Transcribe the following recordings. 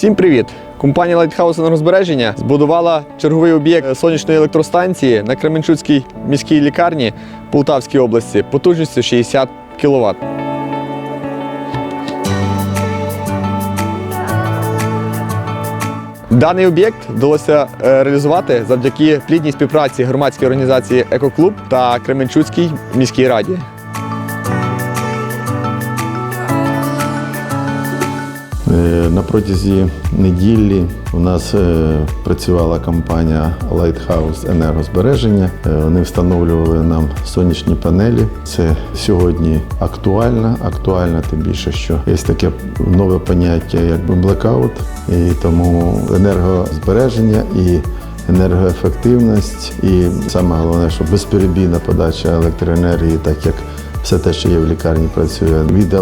Всім привіт! Компанія Lighthouse енергозбереження збудувала черговий об'єкт сонячної електростанції на Кременчуцькій міській лікарні Полтавській області потужністю 60 кВт. Даний об'єкт вдалося е, реалізувати завдяки плідній співпраці громадської організації Екоклуб та Кременчуцькій міській раді. На протязі неділі у нас е, працювала компанія Lighthouse енергозбереження. Е, Вони встановлювали нам сонячні панелі. Це сьогодні актуально. Актуально тим більше, що є таке нове поняття, як блекаут, і тому енергозбереження і енергоефективність, і саме головне, що безперебійна подача електроенергії, так як все те, що є в лікарні, працює від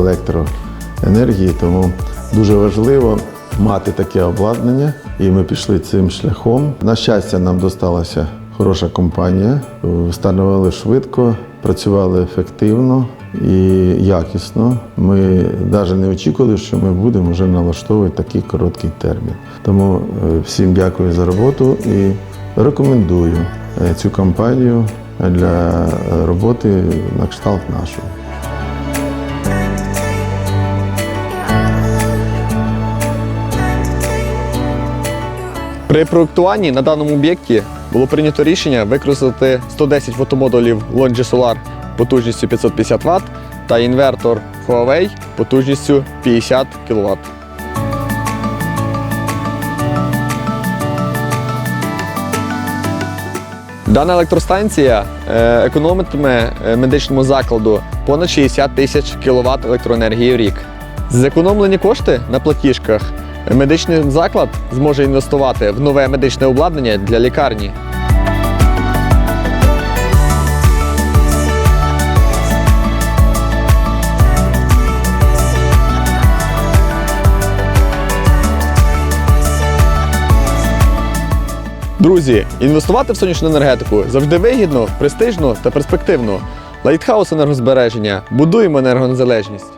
електроенергії, тому дуже важливо мати таке обладнання, і ми пішли цим шляхом. На щастя, нам досталася хороша компанія, встановили швидко, працювали ефективно і якісно. Ми навіть не очікували, що ми будемо вже налаштовувати такий короткий термін. Тому е, всім дякую за роботу і рекомендую е, цю компанію для е, роботи на кшталт нашої. При проєктуванні на даному об'єкті було прийнято рішення використати 110 фотомодулів Longi Solar потужністю 550 Вт та інвертор Huawei потужністю 50 кВт. Дана електростанція е, економитиме е, медичному закладу понад 60 тисяч кВт електроенергії в рік. Зекономлені кошти на платіжках медичний заклад зможе інвестувати в нове медичне обладнання для лікарні. Друзі, інвестувати в сонячну енергетику завжди вигідно, престижно та перспективно. Лайтхаус енергозбереження. Будуємо енергонезалежність.